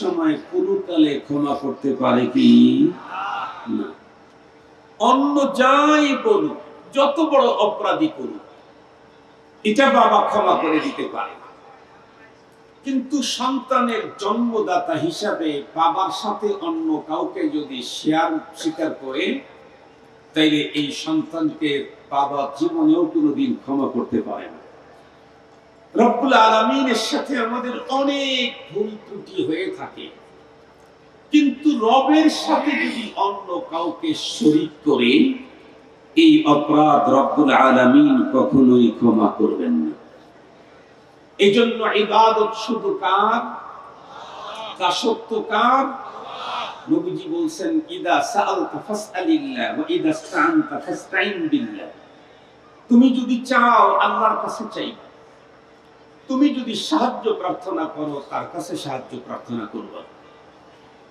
সময় কালে ক্ষমা করতে পারে কি? অন্য যাই বলুক, যত বড় অপরাধী করুক, এটা বাবা ক্ষমা করে দিতে পারে কিন্তু সন্তানের জন্মদাতা হিসাবে বাবার সাথে অন্য কাউকে যদি শেয়ার স্বীকার করে, তাইলে এই সন্তানকে বাবা জীবনেও কোনোদিন ক্ষমা করতে পারে না। রব্বুল আলমিনের সাথে আমাদের অনেক ভুল ত্রুটি হয়ে থাকে। কিন্তু রবের সাথে যদি অন্য কাউকে শরিক করে, এই অপরাধ রব্বুল আলমিন কখনোই ক্ষমা করবেন না। এই জন্য ইবাদত শুধু কার? দাসত্ব কার? নবীজি বলছেন, ইদা সাআলতা ফাসআলিল্লাহ ওয়া ইদা ইসতাআনতা ফাসতাইন বিল্লাহ। তুমি যদি চাও আল্লাহর কাছে চাইবে তুমি যদি সাহায্য প্রার্থনা করো তার কাছে সাহায্য প্রার্থনা করবে?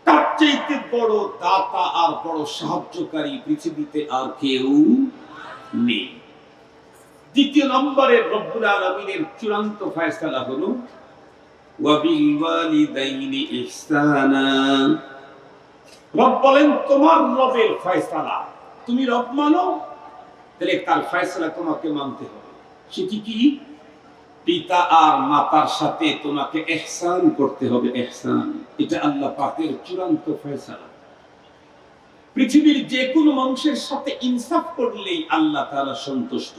তার চাইতে বড় দাতা আর বড় সাহায্যকারী পৃথিবীতে আর কেউ নেই। দ্বিতীয় নম্বরে রব্বুল আলমিনের চূড়ান্ত ফয়সালা হলো রব বলেন, তোমার রবের ফয়সালা। তুমি রব মানো, তাহলে তার ফয়সালা তোমাকে মানতে হবে। সেটি কি? পিতা আর মাতার সাথে তোমাকে এহসান করতে হবে এহসান এটা আল্লাহ পাকের চূড়ান্ত ফয়সালা। পৃথিবীর যে কোনো মানুষের সাথে ইনসাফ করলেই আল্লাহ তাআলা সন্তুষ্ট।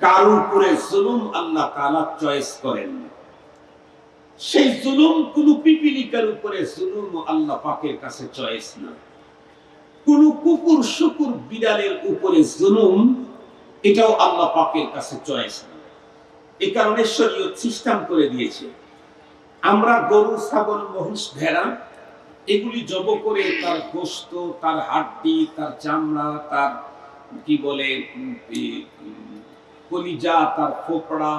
কার উপরে জুলুম আল্লাহ তাআলা চয়েস করেন সেই জুলুম কোন পিপিলিকার উপরে জুলুম আল্লাহ পাকের কাছে চয়েস না। কোন কুকুর শুকুর বিড়ালের উপরে জুলুম, এটাও আল্লাহ পাকের কাছে চয়েস না। এই কারণে শরীয়ত সিস্টেম করে দিয়েছে। আমরা গরু, ছাগল, মহিষ, ভেড়া, এগুলি জব করে তার গোস্ত, তার হাড্ডি, তার চামড়া, তার, কি বলে কলিজা, তার ফোপড়া,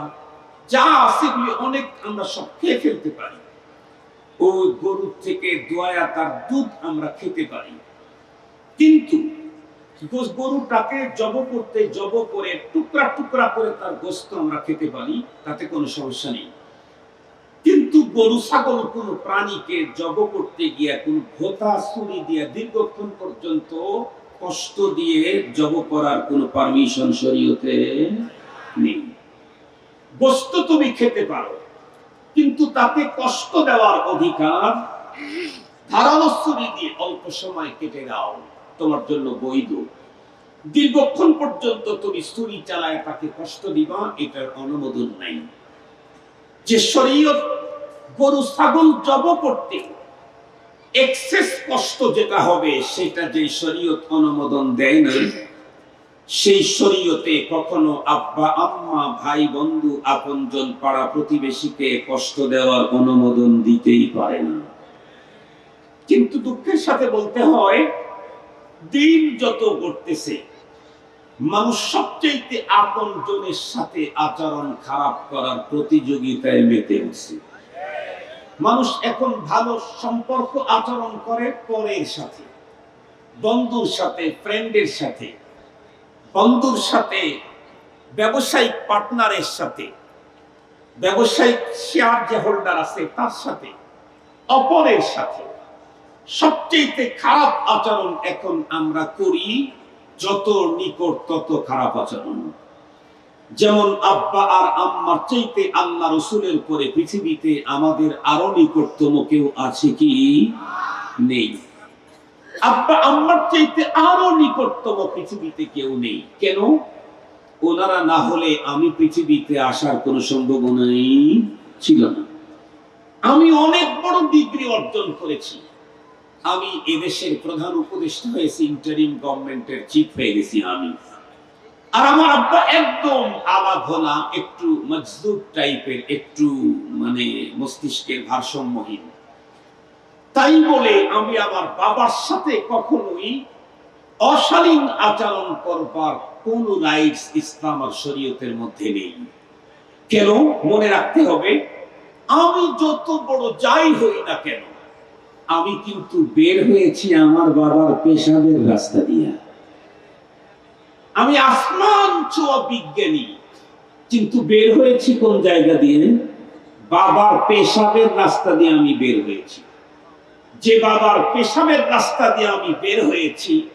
যা আছে অনেক আমরা সব খেয়ে ফেলতে পারি। ওই গরুর থেকে দোয়া, তার দুধ আমরা খেতে পারি। কিন্তু গরুটাকে জব করতে, জব করে, টুকরা টুকরা করে তার গোস্ত আমরা খেতে পারি, তাতে কোনো সমস্যা নেই। কিন্তু গরু, ছাগল কোন প্রাণীকে জব করতে গিয়ে, কোন ভোতা, ছুরি দিয়ে দীর্ঘক্ষণ পর্যন্ত কষ্ট দিয়ে জব করার কোন পারমিশন শরীয়তে নেই। গোস্ত তুমি খেতে পারো, কিন্তু তাতে কষ্ট দেওয়ার অধিকার ধারালো ছুরি দিয়ে অল্প সময় কেটে দাও। তোমার জন্য বৈধ। দীর্ঘক্ষণ পর্যন্ত তুমি ছুরি চালায় তাকে কষ্ট দিবা, এটার অনুমোদন নাই। যে শরীয়ত গরু, ছাগল জব করতে এক্সেস কষ্ট যেটা হবে, সেটা যে শরীয়ত অনুমোদন দেয় না সেই শরীয়তে কখনো আব্বা, আম্মা, ভাই, বন্ধু, আপনজন পাড়া প্রতিবেশীকে কষ্ট দেওয়ার অনুমোদন দিতেই পারে না। কিন্তু দুঃখের সাথে বলতে হয় দিন যত ঘটতেছে মানুষ সবচেয়ে আপন জনের সাথে আচরণ খারাপ করার প্রতিযোগিতায় মেতে উঠছে। মানুষ এখন ভালো সম্পর্ক আচরণ করে পরের সাথে, বন্ধুর সাথে ফ্রেন্ডের সাথে, বন্ধুর সাথে, ব্যবসায়িক পার্টনারের সাথে, ব্যবসায়িক শেয়ার যে হোল্ডার আছে তার সাথে, অপরের সাথে। সবচেয়ে খারাপ আচরণ এখন আমরা করি, যত নিকট তত খারাপ আচরণ। যেমন আব্বা আর আম্মার চাইতে আল্লাহ রসুলের পরে পৃথিবীতে আমাদের আরও নিকটতম কেউ আছে কি? নেই। আব্বা আম্মার চাইতে আরও নিকটতম পৃথিবীতে কেউ নেই। কেন? ওনারা না হলে আমি পৃথিবীতে আসার কোনো সম্ভাবনাই ছিল না। আমি অনেক বড় ডিগ্রি অর্জন করেছি। আমি এদেশের প্রধান উপদেষ্টা হয়েছি ইন্টারিম গভর্নমেন্টের চিফ হয়ে গেছি আমি। আর আমার আব্বা একদম আলাভোলা একটু মজদুর টাইপের একটু মানে মস্তিষ্কের ভারসাম্যহীন। তাই বলে আমি আমার বাবার সাথে কখনোই অশালীন আচরণ করবার কোন রাইটস ইসলাম আর শরীয়তের মধ্যে নেই। কেন? মনে রাখতে হবে, আমি যত বড় যাই হই না কেন আমি কিন্তু বের হয়েছি আমার বাবার পেশাবের রাস্তা দিয়া। আমি আসমান বিজ্ঞানী, কিন্তু বের হয়েছি কোন জায়গা দিয়ে? বাবার পেশাবের রাস্তা দিয়ে আমি বের হয়েছি। যে বাবার পেশাবের রাস্তা দিয়ে আমি বের হয়েছি,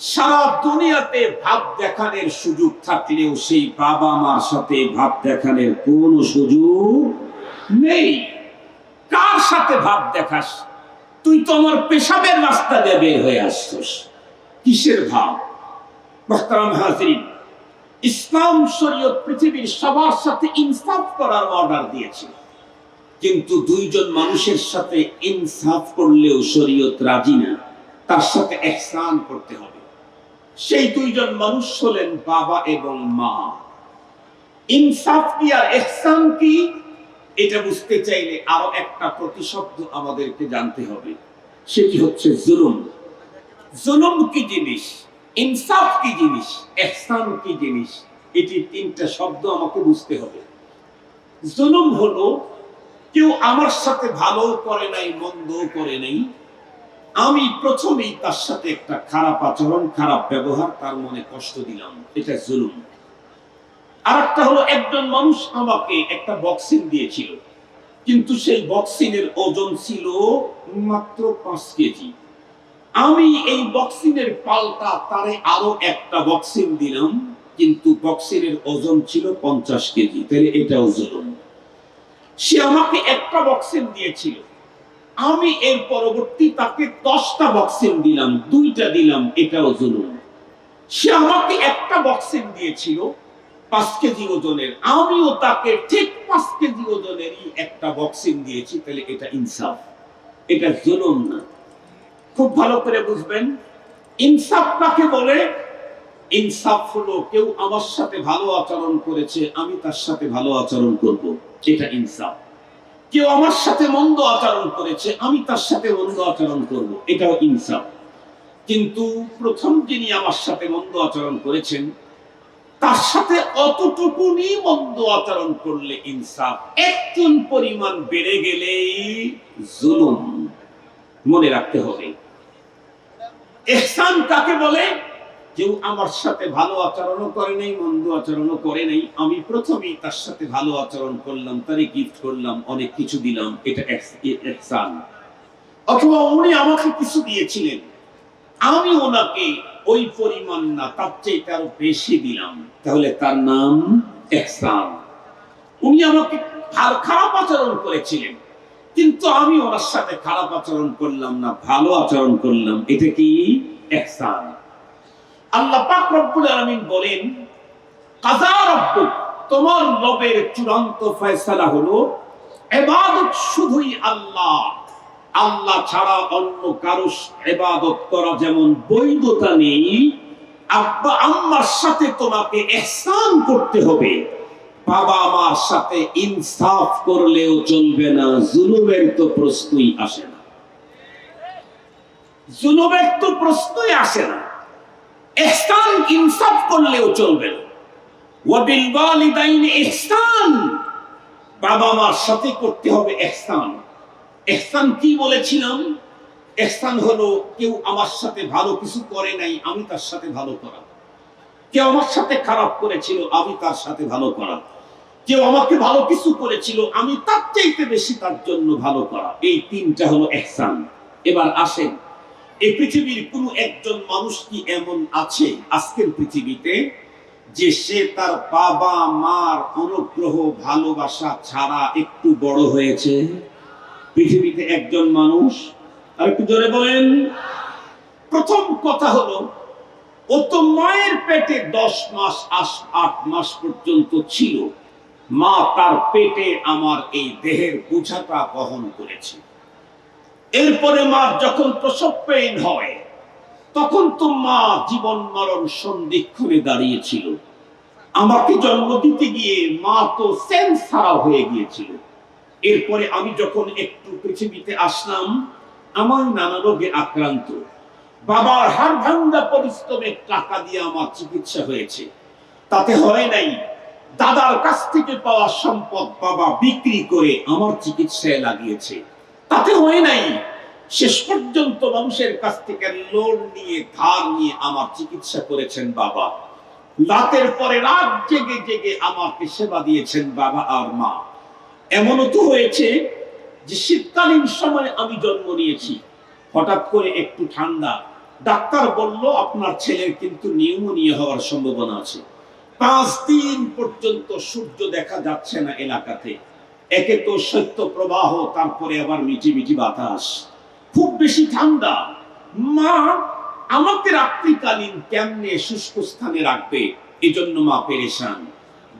সারা দুনিয়াতে ভাব দেখানোর সুযোগ থাকলেও সেই বাবা মার সাথে ভাব দেখানোর কোনো সুযোগ নেই। কার সাথে ভাব দেখাস? তুই তো আমার পেশাবের রাস্তা দিয়ে বের হয়ে আসছস। কিসের ভাব? মোহতারাম হাজরিন, ইসলাম শরীয়ত পৃথিবীর সবার সাথে ইনসাফ করার অর্ডার দিয়েছে। কিন্তু দুইজন মানুষের সাথে ইনসাফ করলেও শরীয়ত রাজি না, তার সাথে এহসান করতে হবে। সেই দুইজন মানুষ হলেন বাবা এবং মা। ইনসাফ কি আর এহসান কি? এটা বুঝতে চাইলে আরও একটা প্রতিশব্দ আমাদেরকে জানতে হবে। সেটি হচ্ছে জুলুম। জুলুম কি জিনিস? ইনসাফ কি জিনিস? এহসান কি জিনিস? এটি তিনটা শব্দ আমাকে বুঝতে হবে। জুলুম হলো, কেউ আমার সাথে ভালো করে নাই মন্দ করে নাই। আমি প্রথমেই তার সাথে একটা খারাপ আচরণ, খারাপ ব্যবহার, তার মনে কষ্ট দিলাম। এটা জুলুম। আর একটা হলো একজন মানুষ আমাকে একটা বক্সিং দিয়েছিল। কিন্তু সেই বক্সিং এর ওজন ছিল মাত্র পাঁচ কেজি। আমি এই বক্সিং এর পাল্টা তারে আরও একটা বক্সিং দিলাম, কিন্তু বক্সিং এর ওজন ছিল পঞ্চাশ কেজি। তাহলে এটাও জুলুম সে আমাকে একটা বক্সিং দিয়েছিল। আমি এর পরবর্তী তাকে দশটা বক্সিং দিলাম, দুইটা দিলাম এটাও জুলুম সে আমাকে একটা বক্সিং দিয়েছিল পাঁচ কেজি ওজনের, আমিও তাকে ঠিক পাঁচ কেজি ওজনেরই একটা বক্সিং দিয়েছি, তাহলে এটা ইনসাফ। এটা জুলুম না। খুব ভালো করে বুঝবেন। ইনসাফ কাকে বলে? ইনসাফ হলো কেউ আমার সাথে ভালো আচরণ করেছে, আমি তার সাথে ভালো আচরণ করব। এটা ইনসাফ। কেউ আমার সাথে মন্দ আচরণ করেছে, আমি তার সাথে মন্দ আচরণ করব। এটাও ইনসাফ। কিন্তু প্রথম যিনি আমার সাথে মন্দ আচরণ করেছেন তার সাথে অতটুকুনি মন্দ আচরণ করলে ইনসাফ একজন পরিমাণ বেড়ে গেলেই জুলুম মনে রাখতে হবে। এহসান কাকে বলে? কেউ আমার সাথে ভালো আচরণও করে নাই, মন্দ আচরণও করে নাই। আমি প্রথমেই তার সাথে ভালো আচরণ করলাম, তারে গিফট করলাম, অনেক কিছু দিলাম, এটা এহসান। অথবা উনি আমাকে কিছু দিয়েছিলেন। আমি ওনাকে ওই পরিমাণ না, তার চেয়ে আরও বেশি দিলাম। তাহলে তার নাম এহসান। উনি আমাকে খারাপ আচরণ করেছিলেন। কিন্তু আমি ওনার সাথে খারাপ আচরণ করলাম না, ভালো আচরণ করলাম। এটা কি? এহসান। আল্লাহ পাক রব্বুল আলামিন বলেন, কাজা রব্বুক, তোমার রবের চূড়ান্ত ফয়সালা হলো ইবাদত শুধুই আল্লাহ। আল্লাহ ছাড়া অন্য কারও ইবাদত করা যেমন বৈধতা নেই, আব্বা আম্মার সাথে তোমাকে ইহসান করতে হবে। বাবা মার সাথে ইনসাফ করলেও চলবে না, জুলুমের তো প্রশ্নই আসে না। জুলুমের তো প্রশ্নই আসে না। ইহসান, ইনসাফ করলেও চলবে না। ওয়াবিল ওয়ালিদাইনি ইহসান। বাবা মার সাথে করতে হবে ইহসান। ইহসান কি বলেছিলাম? ইহসান হলো, কেউ আমার সাথে ভালো কিছু করে নাই, আমি তার সাথে ভালো করা। কেউ আমার সাথে খারাপ করেছিল, আমি তার সাথে ভালো করা। কেউ আমাকে ভালো কিছু করেছিল, আমি তার চাইতে বেশি তার জন্য ভালো করা। এই তিনটা হলো ইহসান এবার আসেন, এই পৃথিবীর কোন একজন মানুষ কি এমন আছে আজকের পৃথিবীতে, যে সে তার বাবা মার অনুগ্রহ, ভালোবাসা ছাড়া একটু বড় হয়েছে? পৃথিবীতে একজন মানুষ। আর একটু জোরে বলেন। প্রথম কথা হলো, ও তো মায়ের পেটে দশ মাস আস- আট মাস পর্যন্ত ছিল। মা তার পেটে আমার এই দেহের বোঝাটা বহন করেছে। এরপরে মার যখন প্রসব পেইন হয়, তখন তো মা জীবন মরণ সন্ধিক্ষণে দাঁড়িয়েছিল। আমাকে জন্ম দিতে গিয়ে মা তো সেন্স ছাড়া হয়ে গিয়েছিল। এরপরে আমি যখন একটু পৃথিবীতে আসলাম, আমার নানা রোগে আক্রান্ত। বাবার হাড় ভাঙ্গা পরিশ্রমের টাকা দিয়ে আমার চিকিৎসা হয়েছে। তাতে হয় নাই, দাদার কাছ থেকে পাওয়া সম্পদ বাবা বিক্রি করে আমার চিকিৎসায় লাগিয়েছে। তাতে হয় নাই, শেষ পর্যন্ত মানুষের কাছ থেকে লোন নিয়ে, ধার নিয়ে আমার চিকিৎসা করেছেন বাবা। রাতের পরে রাত জেগে জেগে আমাকে সেবা দিয়েছেন বাবা আর মা। এমনও তো হয়েছে যে শীতকালীন সময় আমি জন্ম নিয়েছি। হঠাৎ করে একটু ঠান্ডা। ডাক্তার বলল, আপনার ছেলের কিন্তু নিউমোনিয়া হওয়ার সম্ভাবনা আছে। পাঁচ দিন পর্যন্ত সূর্য দেখা যাচ্ছে না এলাকাতে। একে তো শৈত্য প্রবাহ, তারপরে আবার মিটি মিটি বাতাস। খুব বেশি ঠান্ডা। মা, আমাকে রাত্রিকালীন কেমনে শুষ্ক স্থানে রাখবে? এজন্য মা পেরেশান।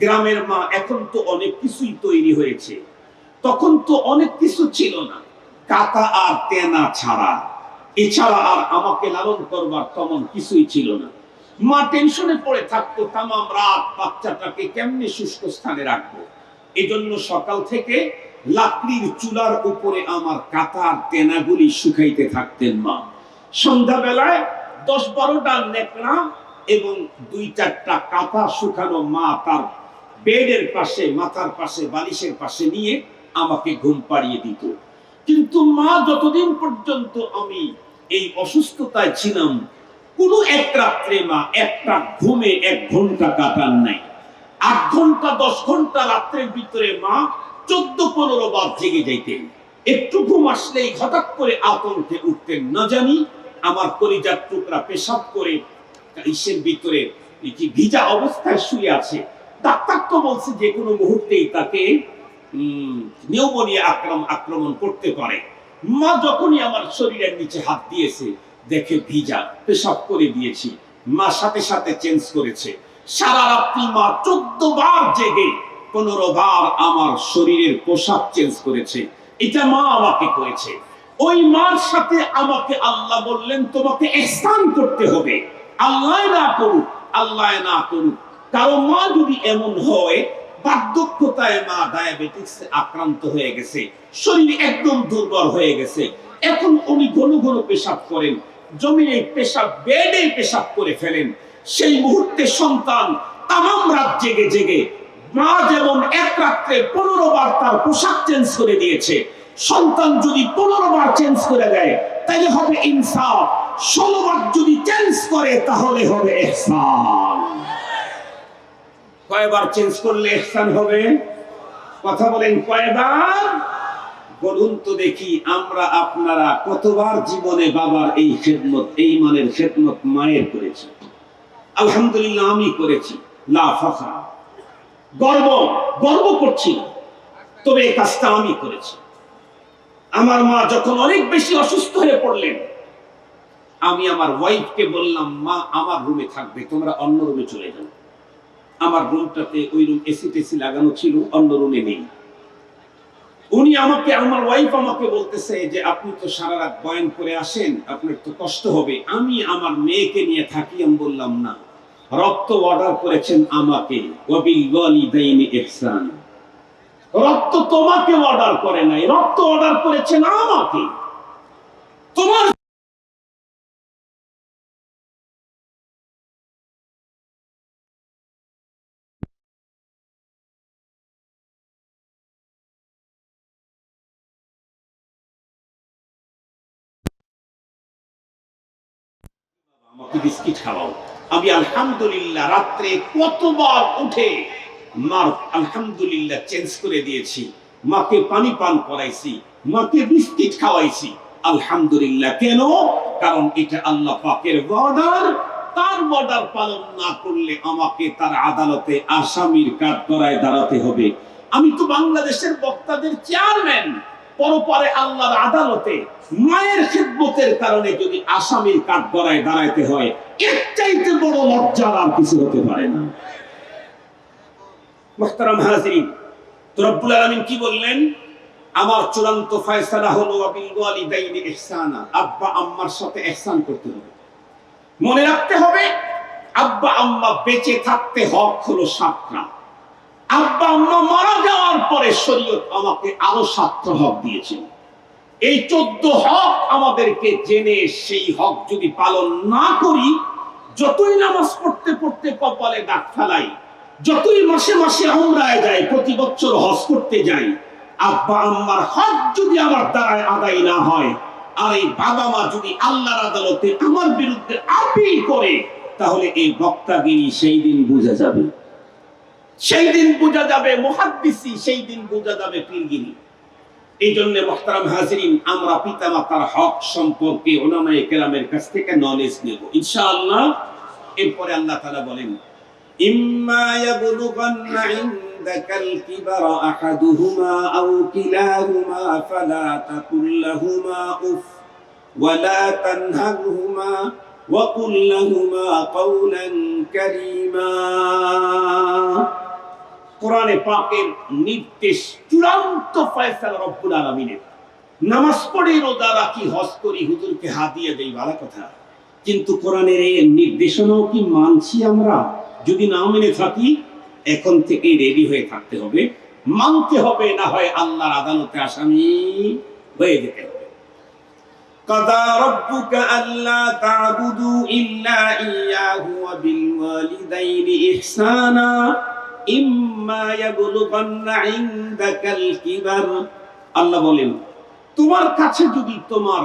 গ্রামের মা, এখন তো অনেক কিছুই তৈরি হয়েছে। তখন তো অনেক কিছু ছিল না। কাতা আর তেনা ছাড়া। এছাড়া আর আমাকে লালন করবার তেমন কিছুই ছিল না। মা টেনশনে পড়ে থাকতো, তামাম রাত বাচ্চাটাকে কেমনে শুষ্ক স্থানে রাখব? এজন্য সকাল থেকে লাকড়ির চুলার উপরে আমার কাতার তেনাগুলি শুকাইতে থাকতেন মা। সন্ধ্যাবেলায় দশ বারোটা নেকড়া এবং দুই চারটা কাতা শুকানো মা তার বেডের পাশে, মাথার পাশে, বালিশের পাশে নিয়ে আমাকে ঘুম পাড়িয়ে দিত। কিন্তু মা, যতদিন পর্যন্ত আমি এই অসুস্থতায় ছিলাম, কোনো এক রাত্রে মা একটা ঘুমে এক ঘণ্টা কাটান নাই। আট ঘণ্টা, দশ ঘণ্টা রাত্রের ভিতরে মা চোদ্দ, পনেরো বার জেগে যাইতেন। একটু ঘুম আসলেই হঠাৎ করে আতঙ্কে উঠতেন। না জানি আমার কলিজার টুকরা পেশাব করে ইসের ভিতরে ভিজা অবস্থায় শুয়ে আছে ডাক্তার তো বলছে যে কোনো মুহূর্তেই তাকে নিউমোনিয়া আক্রমণ আক্রমণ করতে পারে। মা যখনই আমার শরীরের নিচে হাত দিয়েছে, দেখে ভিজা, পেশাব করে দিয়েছি। মা সাথে সাথে চেঞ্জ করেছে। সারা রাত্রি মা চোদ্দ বার জেগে পনেরো বার আমার শরীরের পোশাক চেঞ্জ করেছে। এটা মা আমাকে করেছে ওই মার সাথে আমাকে আল্লাহ বললেন, তোমাকে এহসান করতে হবে। আল্লাহ না করুক, আল্লাহ না করুক কারও মা যদি এমন হয়, বার্ধক্যতায় মা ডায়াবেটিক্স আক্রান্ত হয়ে গেছে, শরীর একদম দুর্বল হয়ে গেছে। এখন উনি ঘন ঘন পেশাব করেন, জমিনে পেশাব বেডে পেশাব করে ফেলেন। সেই মুহূর্তে সন্তান তামাম রাত জেগে জেগে মা যেমন এক রাত্রে পনেরো বার তার পোশাক চেঞ্জ করে দিয়েছে, সন্তান যদি পনেরো বার চেঞ্জ করে দেয়, তাহলে হবে ইনসাফ। ষোলো বার যদি চেঞ্জ করে, তাহলে হবে এহসান। কয়বার চেঞ্জ করলে এহসান হবে? কথা বলেন কয়বার? বলুন তো দেখি আমরা আপনারা কতবার জীবনে বাবার এই খেদমত, এই মানের খেদমত মায়ের করেছি? আলহামদুলিল্লাহ আমি করেছি। লা ফখরা। গর্ব গর্ব করছি। তবে এই কাজটা আমি করেছি। আমার মা যখন অনেক বেশি অসুস্থ হয়ে পড়লেন, আমি আমার ওয়াইফকে বললাম, মা, আমার রুমে থাকবে, তোমরা অন্য রুমে চলে যাও। আমার রুমটাতে ওই রুম এসি টেসি লাগানো ছিল, অন্য রুমে নেই। উনি আমাকে, আমার ওয়াইফ আমাকে বলতেছে যে, আপনি তো সারা রাত বয়ান করে আসেন, আপনার তো কষ্ট হবে। আমি আমার মেয়েকে নিয়ে থাকি, আমি বললাম, না। রক্ত অর্ডার করেছেন আমাকে। রক্ত তোমাকে অর্ডার করে নাই। রক্ত অর্ডার করেছেন আমাকে। তোমার বিস্কিট খাওয়াও। আমি আলহামদুলিল্লাহ রাত্রে কতবার উঠে মার আলহামদুলিল্লাহ চেঞ্জ করে দিয়েছি। মাকে পানি পান করাইছি, মাকে বিস্কিট খাওয়াইছি। আলহামদুলিল্লাহ কেন? কারণ এটা আল্লাহ পাকের অর্ডার তার অর্ডার পালন না করলে আমাকে তার আদালতে আসামির কাঠ করায় দাঁড়াতে হবে। আমি তো বাংলাদেশের বক্তাদের চেয়ারম্যান। পরপরে আল্লাহর আদালতে মায়ের খিদমতের কারণে যদি আসামির কাঠ গড়ায় দাঁড়াইতে হয়, এর চাইতে বড় লজ্জার আর কিছু হতে পারে না। তো রব্বুল কি বললেন? আমার চূড়ান্ত ফয়সালা হলো আবিল ইহসানা, আব্বা আম্মার সাথে ইহসান করতে হবে। মনে রাখতে হবে, আব্বা আম্মা বেঁচে থাকতে হক হলো সাতটা। আব্বা মারা যাওয়ার পরে শরীয়ত আমাকে আরও সাতটা হক এই চোদ্দ হক আমাদেরকে জেনে সেই হক যদি পালন না করি, যতই নামাজ পড়তে পড়তে কপালে দাগ ফেলাই, যতই মাসে মাসে আমরায় যাই, প্রতি বছর হজ করতে যাই, আব্বা আম্মার হক যদি আমার দ্বারায় আদায় না হয়, আর এই বাবা মা যদি আল্লাহর আদালতে আমার বিরুদ্ধে আপিল করে, তাহলে এই বক্তাগিরি সেই দিন বুঝে যাবে। সেই দিন বোঝা যাবে মহাদ্দিসি সেই দিন বোঝা যাবে পীরগিরি এই জন্য মোহতারাম হাজিরিন, আমরা পিতা মাতার হক সম্পর্কে ওলামায়ে কেরামের কাছ থেকে নলেজ নেব। ইনশাআল্লাহ, এরপরে আল্লাহ তাআলা বলেন, ইম্মা ইনদাকাল কিবারা আহাদুহুমা আও কিলাহুমা ফালা তাকুল লাহুমা উফ ওয়ালা তানহারহুমা وقل لهما قولا كريما কোরআনে পাকের নির্দেশ চূড়ান্ত ফয়সালা রব্বুল আলামিনের নামাজ পড়ে রোজা রাখি হজ করি হুজুরকে হাত দিয়ে দেই ভালো কথা কিন্তু কোরআনের এই নির্দেশনাও কি মানছি আমরা যদি না মেনে থাকি এখন থেকেই রেডি হয়ে থাকতে হবে মানতে হবে না হয় আল্লাহর আদালতে আসামি হয়ে যেতে হবে قضى ربك ألا تعبدوا إلا إياه وبالوالدين إحسانا إما يبلغن عندك الكبر আল্লাহ বলেন তোমার কাছে যদি তোমার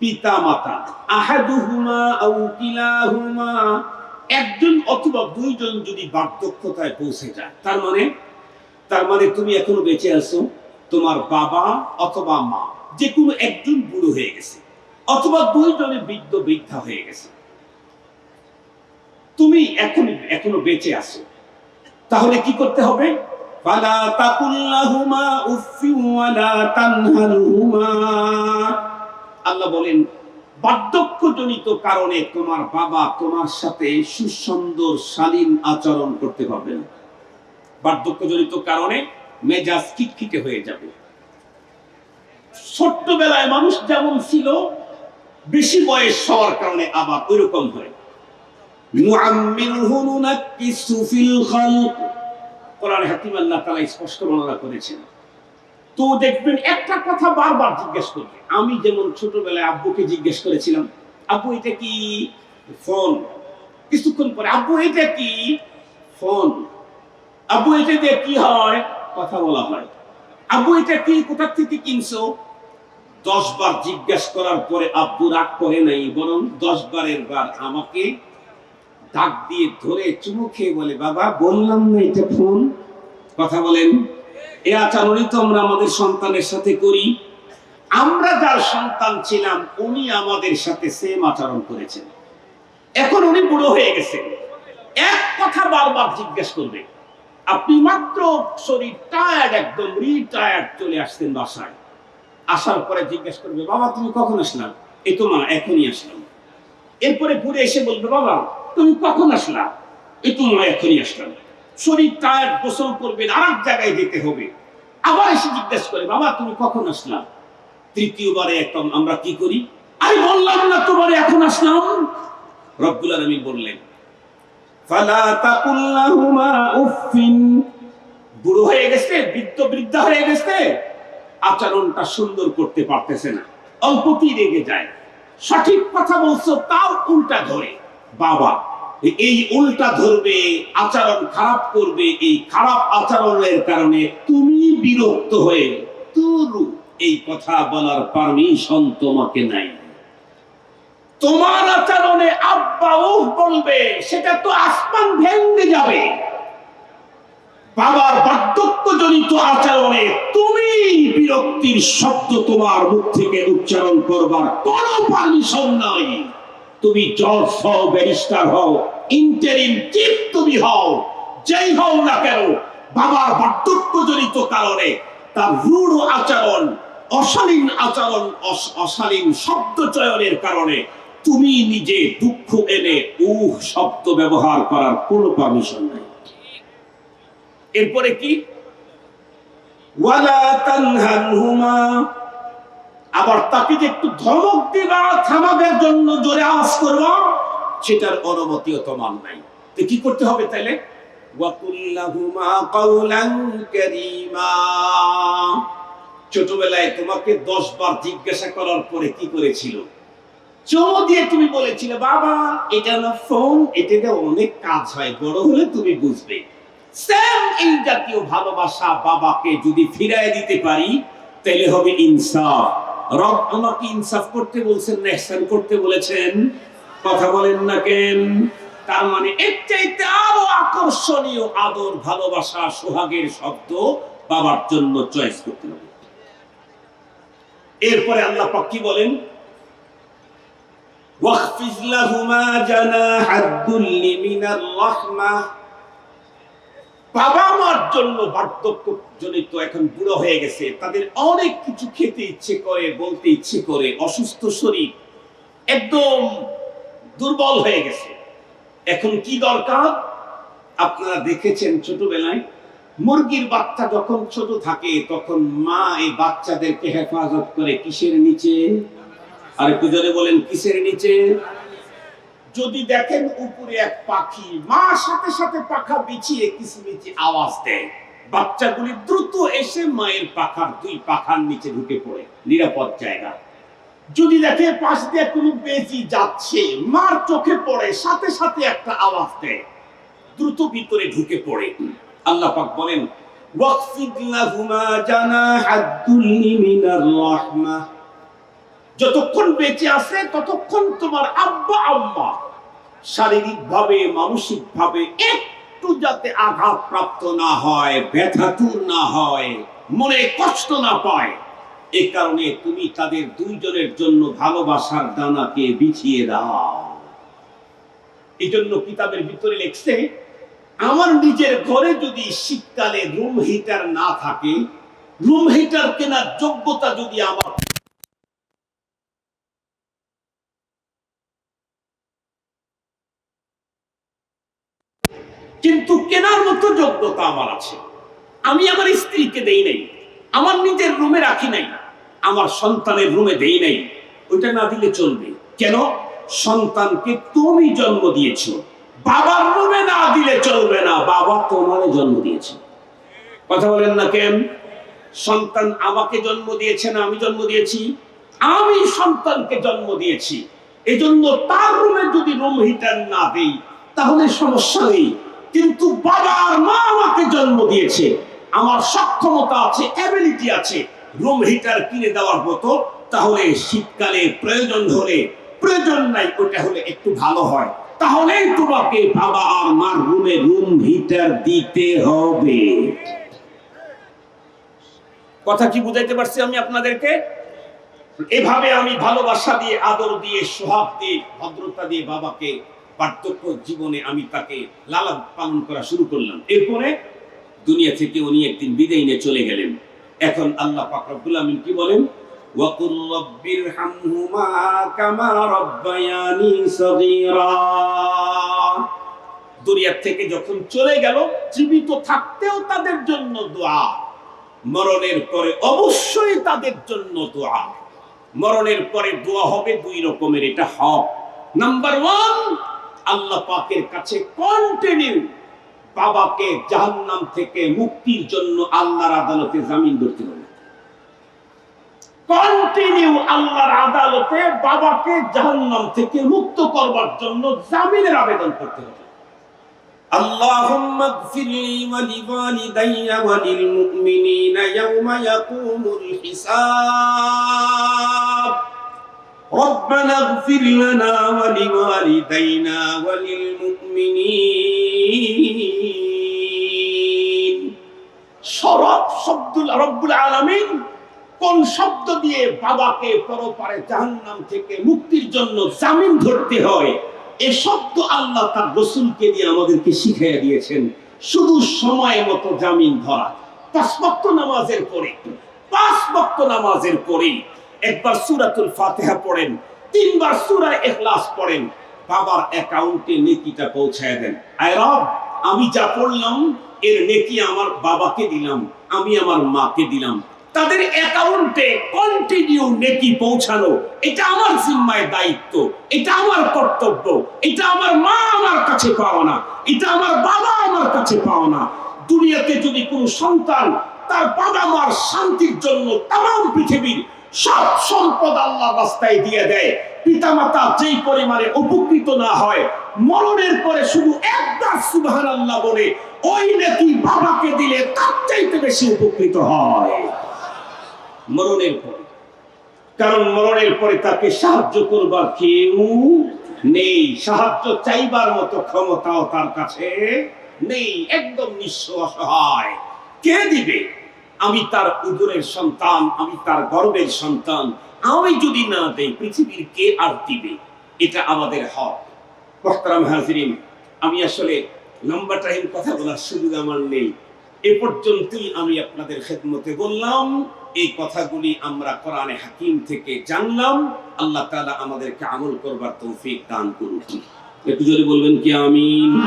পিতা মাতা আহাদুহুমা আও কিলাহুমা একজন অথবা দুইজন যদি বার্ধক্যতায় পৌঁছে যায় তার মানে তার মানে তুমি এখনো বেঁচে আছো তোমার বাবা অথবা মা যে কোনো একজন বুড়ো হয়ে গেছে, অথবা দুইজনে বৃদ্ধ বৃদ্ধা হয়ে গেছে। তুমি এখন এখনও বেঁচে আছো। তাহলে কি করতে হবে? আল্লাহ বলেন, বার্ধক্যজনিত কারণে তোমার বাবা তোমার সাথে সুসুন্দর, শালীন আচরণ করতে পারবে না। বার্ধক্যজনিত কারণে মেজাজ খিটখিটে হয়ে যাবে। ছোট্টবেলায় মানুষ যেমন ছিল, বেশি বয়স হওয়ার কারণে আবার হয়। স্পষ্ট বর্ণনা করেছেন। তো দেখবেন একটা কথা বারবার জিজ্ঞেস করবে। আমি যেমন ছোটবেলায় আব্বুকে জিজ্ঞেস করেছিলাম, আব্বু, এটা কি ফোন? কিছুক্ষণ পরে, আব্বু, এটা কি ফোন? আব্বু এটা কি হয়? কথা বলা হয়। আব্বু এটা কি? কোথা থেকে কিনছো? দশ বার জিজ্ঞাসা করার পরে আব্বু রাগ করে নাই, বরং দশ বারের বার আমাকে ডাক দিয়ে ধরে চুমু খেয়ে বলে, বাবা, বললাম না এটা ফোন কথা বলেন, এ আচরণই তো আমরা আমাদের সন্তানের সাথে করি। আমরা যার সন্তান ছিলাম, উনি আমাদের সাথে সেম আচরণ করেছেন। এখন উনি বুড়ো হয়ে গেছেন। এক কথা বারবার জিজ্ঞেস করবে। আপনি মাত্র শরীর টায়ার্ড একদম রিটায়ার্ড চলে আসতেন বাসায়। আসার পরে জিজ্ঞেস করবে, বাবা, তুমি কখন আসলাম এ তো মা, এখনই আসলাম। এরপরে ঘুরে এসে বলবে, বাবা, তুমি কখন আসলা? এ তো মা, এখনই আসলাম। শরীর টায়ার্ড গোসল করবেন আর এক জায়গায় যেতে হবে। আবার এসে জিজ্ঞেস করে, বাবা, তুমি কখন আসলাম তৃতীয়বারে একদম আমরা কি করি? আমি বললাম না তোমার, এখন আসলাম। রব্বুল আলামিন বললেন বুড়ো হয়ে গেছে, বৃদ্ধ বৃদ্ধা হয়ে গেছে। আচরণটা সুন্দর করতে পারতেছে না। রেগে যায়? সঠিক কথা বলছো, তাও উল্টা ধরে। বাবা, এই উল্টা ধরবে, আচরণ খারাপ করবে, এই খারাপ আচরণের কারণে তুমি বিরক্ত হয়ে, তুরু। এই কথা বলার পারমিশন তোমাকে নাই। তোমার আচরণে আব্বা উহ বলবে, সেটা তো আসমান ভেঙে যাবে। বাবার বার্ধক্যজনিত আচরণে তুমি বিরক্তির শব্দ তোমার মুখ থেকে উচ্চারণ করবার কোনো পারমিশন নাই। তুমি জজ হও, ব্যারিস্টার হও, ইন্টারিম চিফ তুমি হও, যেই হও না কেন, বাবার বার্ধক্যজনিত কারণে তার রূঢ় আচরণ, অশালীন আচরণ অশালীন শব্দ চয়নের কারণে তুমি নিজে দুঃখ এনে উহ শব্দ ব্যবহার করার কোনো পারমিশন নাই। এরপরে কি? আবার তাকে যে একটু ধমক দিবা, থামাবের জন্য জোরে আওয়াজ করবা, সেটার অনুমতিও তোমার নাই। তো কি করতে হবে তাহলে ছোটবেলায় তোমাকে দশ বার জিজ্ঞাসা করার পরে কি করেছিল? চমো দিয়ে তুমি বলেছিলে, বাবা, এটা না ফোন এটাতে অনেক কাজ হয়, বড় হলে তুমি বুঝবে। এই জাতীয় ভালোবাসা বাবাকে যদি ফিরায় দিতে পারি, তাহলে হবে ইনসাফ। রব আমাকে ইনসাফ করতে বলছেন করতে বলেছেন। কথা বলেন না কেন? তার মানে এর চাইতে আরও আকর্ষণীয় আদর, ভালোবাসা, সোহাগের শব্দ বাবার জন্য চয়েস করতে হবে। এরপরে আল্লাহ পাক কি বলেন? واخفض لهما جناح الذل من الرحمة বাবা মার জন্য বার্ধক্য জনিত এখন বুড়ো হয়ে গেছে তাদের অনেক কিছু খেতে ইচ্ছে করে বলতে ইচ্ছে করে অসুস্থ শরীর একদম দুর্বল হয়ে গেছে এখন কি দরকার আপনারা দেখেছেন ছোটবেলায় মুরগির বাচ্চা যখন ছোট থাকে তখন মা এই বাচ্চাদেরকে হেফাজত করে কিসের নিচে আর একটু জোরে বলেন, কিসের নিচে? যদি দেখেন উপরে এক পাখি, মা সাথে সাথে পাখা বিছিয়ে কিচিমিচি আওয়াজ দেয়। বাচ্চাগুলি দ্রুত এসে মায়ের পাখার দুই পাখার নিচে ঢুকে পড়ে, নিরাপদ জায়গা। যদি দেখে পাশ দিয়ে কোনো বেজি যাচ্ছে, মার চোখে পড়ে, সাথে সাথে একটা আওয়াজ দেয়, দ্রুত ভিতরে ঢুকে পড়ে। আল্লাহ পাক বলেন, ওয়াকফিদ লাহুমা জানাহাদ দুল্লি মিনার রাহমাহ যতক্ষণ বেঁচে আছে, ততক্ষণ তোমার আব্বা, আম্মা শারীরিক ভাবে মানসিক ভাবে একটু যাতে আঘাত প্রাপ্ত না হয় ব্যথাতুর না হয়, মনে কষ্ট না পায়, এ কারণে তুমি তাদের দুইজনের জন্য ভালোবাসার দানাকে বিছিয়ে দাও। এই জন্য কিতাবের ভিতরে লেখছে, আমার নিজের ঘরে যদি শীতকালে রুম হিটার না থাকে, রুম হিটার কেনার যোগ্যতা যদি আমার কিন্তু কেনার মতো যোগ্যতা আমার আছে। আমি আমার স্ত্রীকে দেই নাই, আমার নিজের রুমে রাখি নাই, আমার সন্তানের রুমে দেই নাই, ওইটা না দিলে চলবে। কেন? সন্তানকে তুমি জন্ম দিয়েছ, বাবার রুমে না দিলে চলবে না, বাবা তোমার জন্ম দিয়েছে। কথা বলেন না কেন? সন্তান আমাকে জন্ম দিয়েছে না আমি জন্ম দিয়েছি? আমি সন্তানকে জন্ম দিয়েছি, এজন্য তার রুমে যদি রুম হিটার না দেই, তাহলে সমস্যা নেই। কিন্তু বাবা আর মা আমাকে জন্ম দিয়েছে। আমার সক্ষমতা আছে অ্যাবিলিটি আছে। রুম হিটার কিনে দেওয়ার মতো। তাহলে শীতকালে প্রয়োজন হলে, প্রয়োজন নাই, ওটা হলে একটু ভালো হয়। তাহলেই তোমাকে বাবা আর মার রুমে রুম হিটার দিতে হবে। কথা কি বুঝাইতে পারছি আমি আপনাদেরকে? এভাবে আমি ভালোবাসা দিয়ে, আদর দিয়ে, সোহাগ দিয়ে, ভদ্রতা দিয়ে বাবাকে বার্ধক্য জীবনে আমি তাকে লালন পালন করা শুরু করলাম। এরপরে দুনিয়া থেকে উনি একদিন বিদায় নিয়ে চলে গেলেন। এখন আল্লাহ পাক রব্বুল আমিন কি বলেন? ওয়াকুর রব্বির হামহুমা কামা রব্বায়ানি সগীরা। দুনিয়া থেকে যখন চলে গেল, জীবিত থাকতেও তাদের জন্য দোয়া। মরণের পরে অবশ্যই তাদের জন্য দোয়া। মরণের পরে দোয়া হবে দুই রকমের, এটা হক। নাম্বার ওয়ান আল্লাহ পাকের কাছে কন্টিনিউ বাবাকে জাহান্নাম থেকে মুক্তির জন্য আল্লাহর আদালতে জামিন ধরতে হবে কন্টিনিউ আল্লাহর আদালতে বাবাকে জাহান্নাম থেকে মুক্ত করবার জন্য জামিনের আবেদন করতে হবে اللهم اغفر لي ولوالدي وللمؤمنين يوم يقوم الحساب ربنا اغفر لنا ولوالدينا وللمؤمنين সরব শব্দ রব্বুল আলামিন কোন শব্দ দিয়ে বাবাকে পরপারে জাহান্নাম থেকে মুক্তির জন্য জামিন ধরতে হয় এ শব্দ আল্লাহ তার রসুলকে দিয়ে আমাদেরকে শিখিয়ে দিয়েছেন শুধু সময় মতো জামিন ধরা পাঁচ ওয়াক্ত নামাজের পরে পাঁচ ওয়াক্ত নামাজের পরে একবার সূরাতুল ফাতিহা পড়েন, তিনবার সূরা ইখলাস পড়েন, বাবার অ্যাকাউন্টে নেকিটা পৌঁছায় দেন। আয় রব, আমি যা পড়লাম, এর নেকি আমার বাবাকে দিলাম, আমি আমার মাকে দিলাম। তাদের অ্যাকাউন্টে কন্টিনিউ নেকি পৌঁছানো, এটা আমার জিম্মায় দায়িত্ব, এটা আমার কর্তব্য, এটা আমার মা আমার কাছে পাওয়া না এটা আমার বাবা আমার কাছে পাওয়া না দুনিয়াতে যদি কোনো সন্তান তার বাবা মার শান্তির জন্য তাম পৃথিবীর সব সম্পদ আল্লাহ রাস্তায় দিয়ে দেয়। পিতামাতা যেই পরিমাণে উপকৃত না হয়, মরণের পরে শুধু একবার সুবহান আল্লাহ বলে, ওই নাকি বাবাকে দিলে তার চাইতে বেশি উপকৃত হয়। মরণের পরে। কারণ মরণের পরে তাকে সাহায্য করবার কেউ নেই। সাহায্য চাইবার মতো ক্ষমতাও তার কাছে নেই। একদম নিঃস্ব অসহায়। কে দিবে? আমি তার উদরের সন্তান, আমি তার গর্বের সন্তান। আমি যদি না দেই, পৃথিবীর কে আর দিবে? এটা আমাদের হক। মোহতারাম হাজরিন, আমি আসলে লম্বা টাইম কথা বলার সুযোগ আমার নেই। এ পর্যন্তই আমি আপনাদের খেদমতে বললাম। এই কথাগুলি আমরা কোরআনে হাকিম থেকে জানলাম। আল্লাহ তাআলা আমাদেরকে আমল করবার তৌফিক দান করুন। একটু যদি বলবেন কি আমি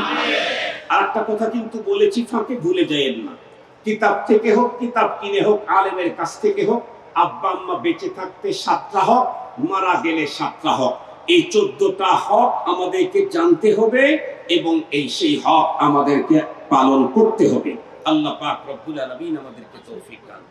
আর একটা কথা কিন্তু বলেছি, ফাঁকে ভুলে যাইয়েন না। কিতাব থেকে হোক, কিতাব কিনে হোক, আলেমের কাছ থেকে হোক, আব্বা আম্মা বেঁচে থাকতে সাতটা হক, মারা গেলে সাতটা হক এই চোদ্দটা হক আমাদেরকে জানতে হবে এবং এই সেই হক আমাদেরকে পালন করতে হবে আল্লাহ পাক রব্বুল আলমিন আমাদেরকে তৌফিক দান।